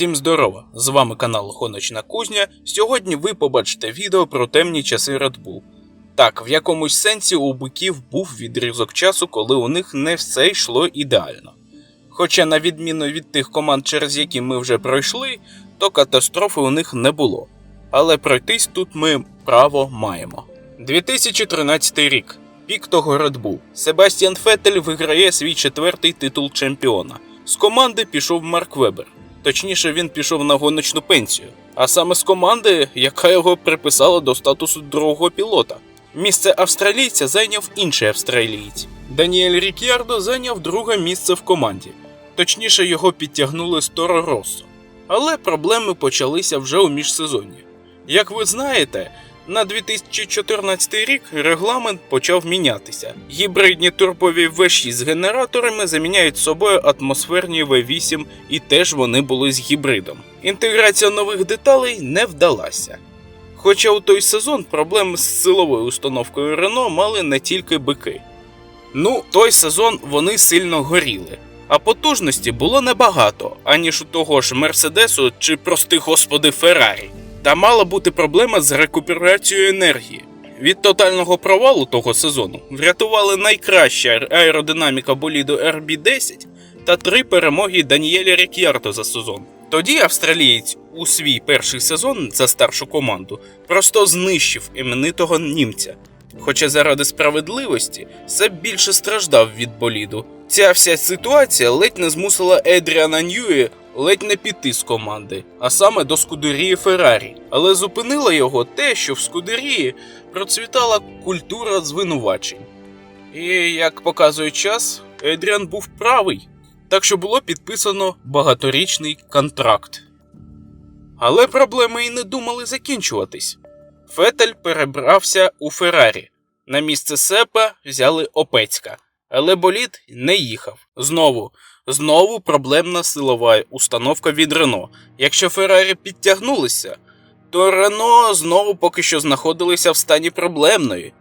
Всім здорово! З вами канал Гоночна Кузня. Сьогодні ви побачите відео про темні часи Red Bull. Так, в якомусь сенсі у биків був відрізок часу, коли у них не все йшло ідеально. Хоча, на відміну від тих команд, через які ми вже пройшли, то катастрофи у них не було. Але пройтись тут ми право маємо. 2013 рік. Пік того Red Bull. Себастьян Феттель виграє свій четвертий титул чемпіона. З команди пішов Марк Вебер. Точніше, він пішов на гоночну пенсію, а саме з команди, яка його приписала до статусу другого пілота. Місце австралійця зайняв інший австралієць. Даніель Рік'ярдо зайняв друге місце в команді. Точніше, його підтягнули з Торо Россо. Але проблеми почалися вже у міжсезонні. Як ви знаєте, на 2014 рік регламент почав мінятися. Гібридні турбові V6 з генераторами заміняють собою атмосферні V8 і теж вони були з гібридом. Інтеграція нових деталей не вдалася. Хоча у той сезон проблеми з силовою установкою Рено мали не тільки бики. Ну, той сезон вони сильно горіли, а потужності було небагато, аніж у того ж Мерседесу чи прости господи Феррарі. Та мала бути проблема з рекуперацією енергії. Від тотального провалу того сезону врятували найкраща аеродинаміка боліду RB10 та три перемоги Даніеля Рік'ярдо за сезон. Тоді австралієць у свій перший сезон за старшу команду просто знищив іменитого німця. Хоча заради справедливості Себ більше страждав від боліду. Ця вся ситуація ледь не змусила Едріана Ньюї ледь не піти з команди, а саме до Скудерії Феррарі. Але зупинило його те, що в Скудерії процвітала культура звинувачень. І як показує час, Едріан був правий, так що було підписано багаторічний контракт. Але проблеми і не думали закінчуватись. Фетель перебрався у Феррарі. На місце Сепа взяли Опецька, але болід не їхав. Знову, знову проблемна силова установка від Рено. Якщо Феррарі підтягнулися, то Рено знову поки що знаходилися в стані проблемної.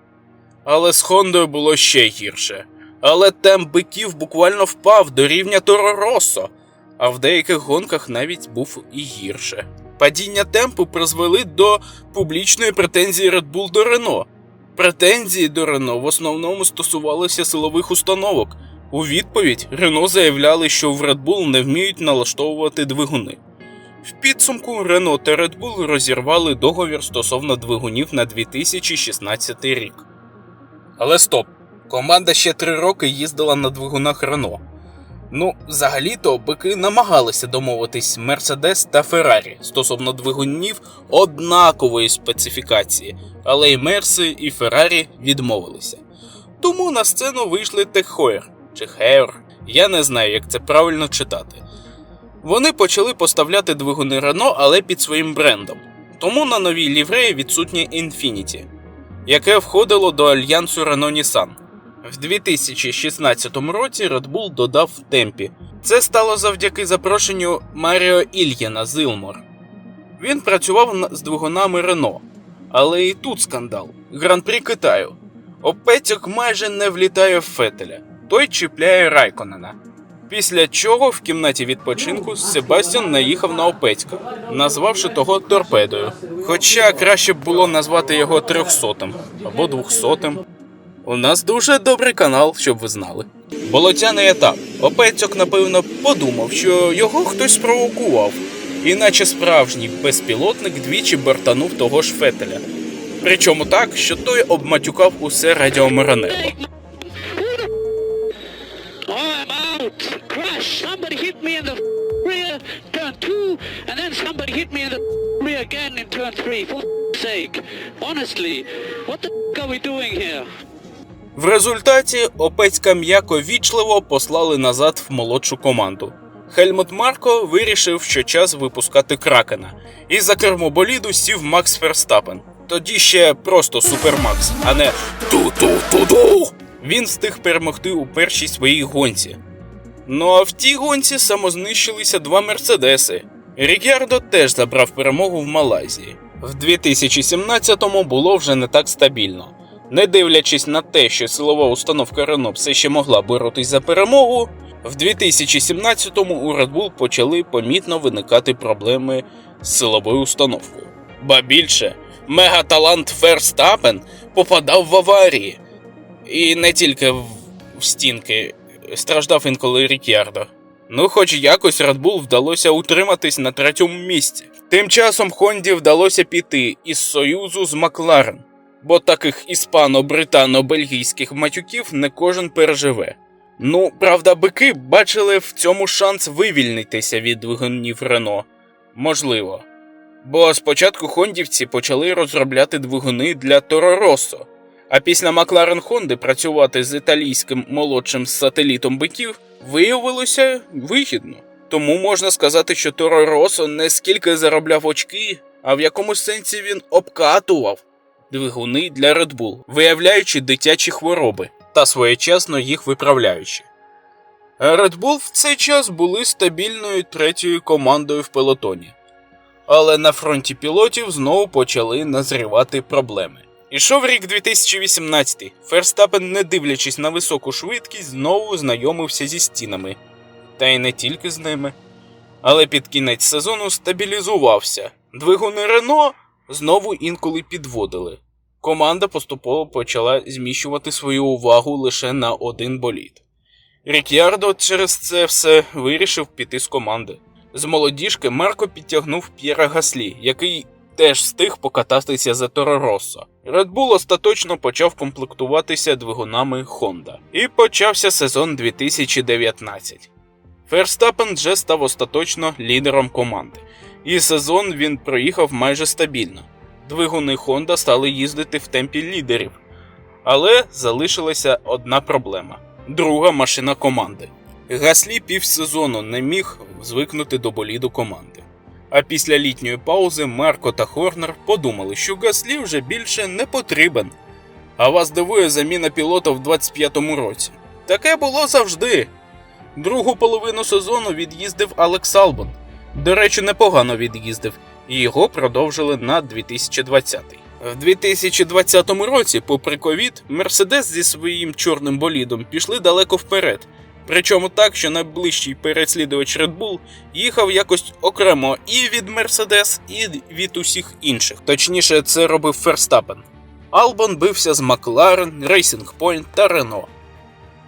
Але з Хондою було ще гірше. Але темп биків буквально впав до рівня Торо Россо, а в деяких гонках навіть був і гірше. Падіння темпу призвели до публічної претензії Red Bull до Рено. Претензії до Рено в основному стосувалися силових установок. У відповідь Рено заявляли, що в Red Bull не вміють налаштовувати двигуни. В підсумку Рено та Red Bull розірвали договір стосовно двигунів на 2016 рік. Але стоп! Команда ще три роки їздила на двигунах Рено. Ну, взагалі-то бики намагалися домовитись Мерседес та Феррарі стосовно двигунів однакової специфікації, але й Мерси і Феррарі відмовилися. Тому на сцену вийшли Техойр чи Хейр, я не знаю, як це правильно читати. Вони почали поставляти двигуни Рено, але під своїм брендом. Тому на новій лівреї відсутнє Infinity, яке входило до альянсу Renault Nissan. В 2016 році Red Bull додав темпі. Це стало завдяки запрошенню Маріо Ільєна з Ілмор. Він працював з двигунами Рено. Але і тут скандал. Гран-прі Китаю. Опецьок майже не влітає в Фетеля. Той чіпляє Райконена. Після чого в кімнаті відпочинку Себастьян наїхав на Опецька, назвавши того торпедою. Хоча краще б було назвати його трьохсотим або двохсотим. У нас дуже добрий канал, щоб ви знали. Болотяний етап. Опецьок, напевно, подумав, що його хтось спровокував, іначе справжній безпілотник двічі бортанув того ж Фетеля. Причому так, що той обматюкав усе sake. Honestly, what the f*** are we doing here? В результаті Опецька м'яко вічливо послали назад в молодшу команду. Хельмут Марко вирішив, що час випускати кракена, і за кермо боліду сів Макс Ферстапен. Тоді ще просто Супермакс, а не ту-ту-ту-ту. Він встиг перемогти у першій своїй гонці. Ну а в тій гонці самознищилися два мерседеси. Рікярдо теж забрав перемогу в Малайзії. В 2017-му було вже не так стабільно. Не дивлячись на те, що силова установка Рено все ще могла боротись за перемогу, В 2017-му у Red Bull почали помітно виникати проблеми з силовою установкою. Ба більше, мегаталант Ферстапен попадав в аварії. І не тільки в, стінки, страждав інколи Рік'ярдо. Ну, хоч якось Red Bull вдалося утриматись на третьому місці. Тим часом Хонді вдалося піти із союзу з Макларен, бо таких іспано-британо-бельгійських матюків не кожен переживе. Ну, правда, бики бачили в цьому шанс вивільнитися від двигунів Рено. Можливо. Бо спочатку хондівці почали розробляти двигуни для Торо Россо, а після Макларен Хонди працювати з італійським молодшим сателітом биків виявилося вигідно. Тому можна сказати, що Торо не скільки заробляв очки, а в якомусь сенсі він обкатував двигуни для Red Bull, виявляючи дитячі хвороби та своєчасно їх виправляючи. Red Bull в цей час були стабільною третьою командою в пелотоні. Але на фронті пілотів знову почали назрівати проблеми. Ішов рік 2018. Ферстапен, не дивлячись на високу швидкість, знову знайомився зі стінами. Та й не тільки з ними. Але під кінець сезону стабілізувався. Двигуни Рено знову інколи підводили. Команда поступово почала зміщувати свою увагу лише на один болід. Рік'ярдо через це все вирішив піти з команди. З молодіжки Марко підтягнув П'єра Гаслі, який теж встиг покататися за Торо Россо. Red Bull остаточно почав комплектуватися двигунами Honda. І почався сезон 2019. Ферстапен вже став остаточно лідером команди, і сезон він проїхав майже стабільно. Двигуни Honda стали їздити в темпі лідерів, але залишилася одна проблема друга машина команди. Гаслі півсезону не міг звикнути до боліду команди. А після літньої паузи Марко та Хорнер подумали, що Гаслі вже більше не потрібен. А вас дивує заміна пілота в 25-му році. Таке було завжди. Другу половину сезону від'їздив Алекс Албон. До речі, непогано від'їздив, і його продовжили на 2020. В 2020 році, попри ковід, Мерседес зі своїм чорним болідом пішли далеко вперед. Причому так, що найближчий переслідувач Red Bull їхав якось окремо і від Мерседес, і від усіх інших. Точніше, це робив Ферстапен. Албон бився з Макларен, Racing Point та Рено.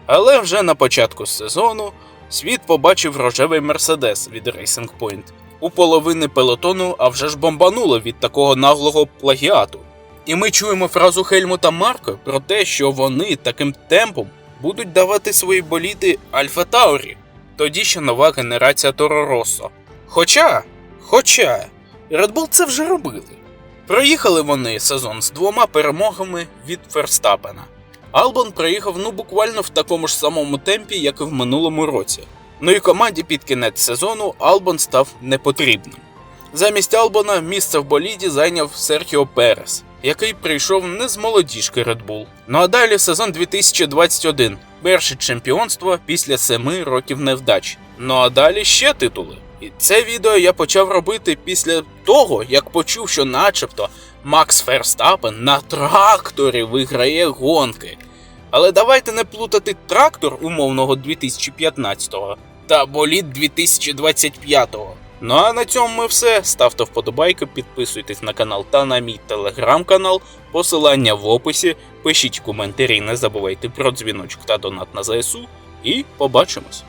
Але вже на початку сезону світ побачив рожевий Мерседес від Racing Point. У половини пелотону, а вже ж бомбануло від такого наглого плагіату. І ми чуємо фразу Хельмута Марко про те, що вони таким темпом будуть давати свої боліди Альфа Таурі, тоді ще нова генерація Торо Россо. Хоча, хоча, Red Bull це вже робили. Проїхали вони сезон з двома перемогами від Ферстапена. Албон проїхав ну буквально в такому ж самому темпі, як і в минулому році. Ну і команді під кінець сезону Албон став непотрібним. Замість Албона місце в боліді зайняв Серхіо Перес, який прийшов не з молодіжки Red Bull. Ну а далі сезон 2021. Перше чемпіонство після семи років невдач. Ну а далі ще титули. І це відео я почав робити після того, як почув, що начебто Макс Ферстапен на тракторі виграє гонки. Але давайте не плутати трактор умовного 2015-го та болід 2025-го. Ну а на цьому ми все. Ставте вподобайки, підписуйтесь на канал та на мій телеграм-канал. Посилання в описі. Пишіть коментарі, не забувайте про дзвіночок та донат на ЗСУ. І побачимось!